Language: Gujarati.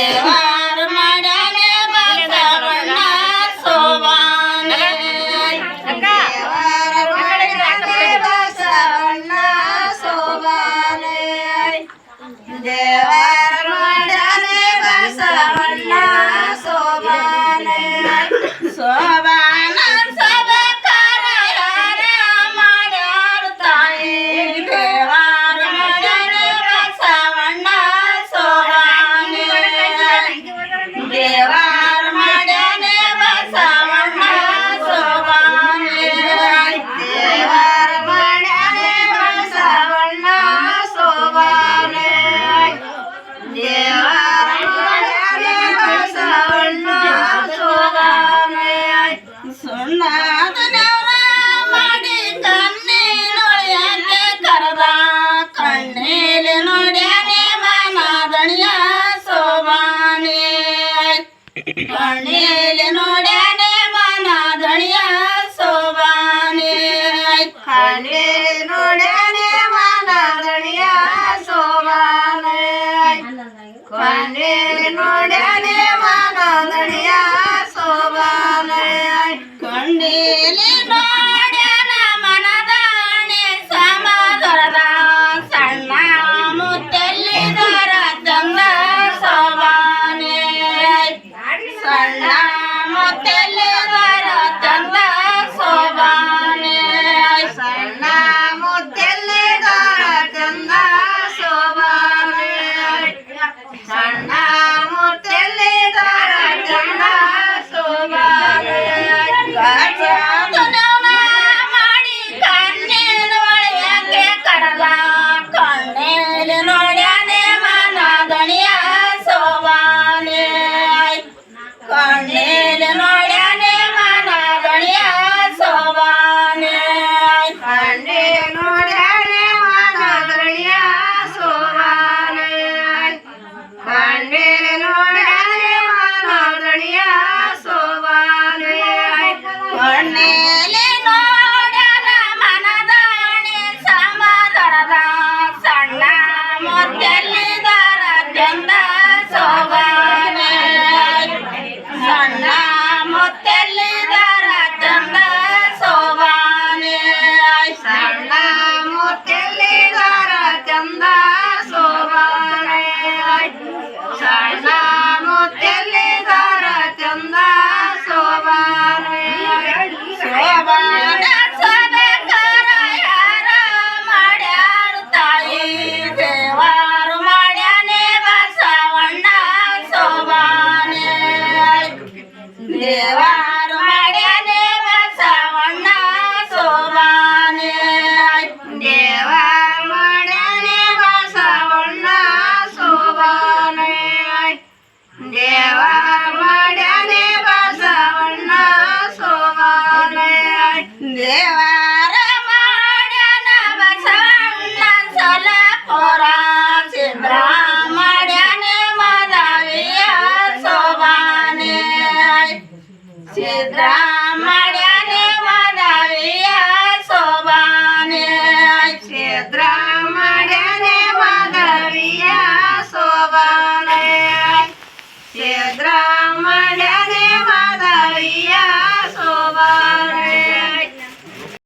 É, yeah. કણેલ નોડ્યાને માના ધણિયા સોવાને કણેલ નોડ્યાને রান্না Yeah.